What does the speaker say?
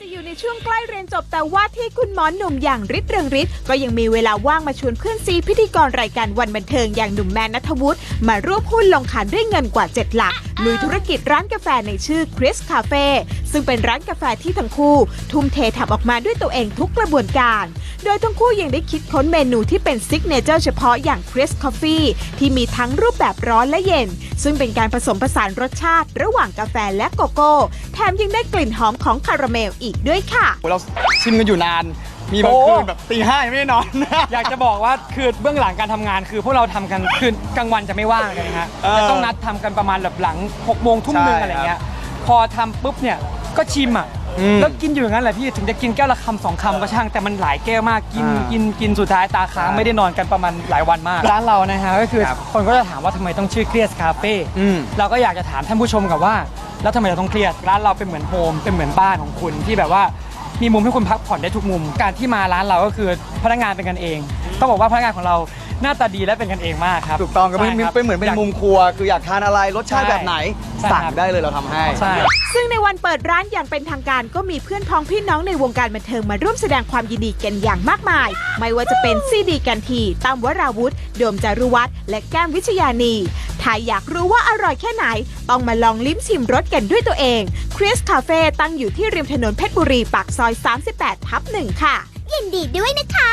จะอยู่ในช่วงใกล้เรียนจบแต่ว่าที่คุณหมอหนุ่มอย่างฤทธิ์เรืองฤทธิ์ก็ยังมีเวลาว่างมาชวนเพื่อนซีพิธีกรรายการวันบันเทิงอย่างหนุ่มแมนนัทวุฒิมาร่วมหุ้นลงขันด้วยเงินกว่า 7 หลักลุยธุรกิจร้านกาแฟในชื่อ Chris Cafe ซึ่งเป็นร้านกาแฟที่ทั้งคู่ ทุ่มเททำออกมาด้วยตัวเองทุกกระบวนการ โดยทั้งคู่ยังได้คิดค้นเมนูที่เป็นซิกเนเจอร์เฉพาะอย่าง Chris Coffee ที่มีทั้งรูปแบบร้อนและเย็นซึ่งเป็นการผสมผสานรสชาติระหว่างกาแฟและโกโก้ แถมยังได้กลิ่นหอมของคาราเมลอีกด้วยค่ะเราชิมกันอยู่นาน มีบางโอ้คืนแบบตีห้ายังไม่ได้นอน อยากจะบอกว่าคือเบื้องหลังการทำงานคือพวกเราทำกันคือกลางวันจะไม่ว่างกันนะฮะเออจะต้องนัดทำกันประมาณแบบหลัง6กโมงทุ่มหนึ่งใช่อะไรเงี้ยพอทำปุ๊บเนี่ยก็ชิมอะอืม แล้วกินอยู่อย่างนั้นแหละพี่ถึงจะกินแก้วละคำสองคำก็ช่างแต่มันหลายแก้วมากกินอ่ากินกินสุดท้ายตาค้างใช่ไม่ได้นอนกันประมาณหลายวันมาก ร้านเรานะฮะก็คือครับคนก็จะถามว่าทำไมต้องชื่อเครียดคาเฟ่อืมเราก็อยากจะถามท่านผู้ชมกับว่า แล้วทำไมเราต้องเครียดร้านเราเป็นเหมือนโฮมเป็นเหมือนบ้านของคุณที่แบบว่ามีมุมให้คุณพักผ่อนได้ทุกมุม การที่มาร้านเราก็คือพนักงานเป็นกันเองต้องบอกว่าพนักงานของเรา หน้าตาดีและเป็นกันเองมากครับถูกต้องก็เป็นใช่ครับเป็นเหมือนเป็นมุมครัว คืออยากทานอะไรรสชาติใช่แบบไหน ใช่สั่งครับ ได้เลยเราทำให้ ใช่ ซึ่งในวันเปิดร้านอย่างเป็นทางการก็มีเพื่อนพ้องพี่น้องในวงการบันเทิงมาร่วมแสดงความยินดีกันอย่างมากมาย ไม่ว่าจะเป็นซีดีกันทีตั้มวราวุธโดมจารุวัฒน์และแก้มวิชยานีถ้าอยากรู้ว่าอร่อยแค่ไหน ต้องมาลองลิ้มชิมรสกันด้วยตัวเองคริสคาเฟ่ตั้งอยู่ที่ริมถนนเพชรบุรีปากซอย 38 ทับหนึ่งค่ะ ยินดีด้วยนะคะ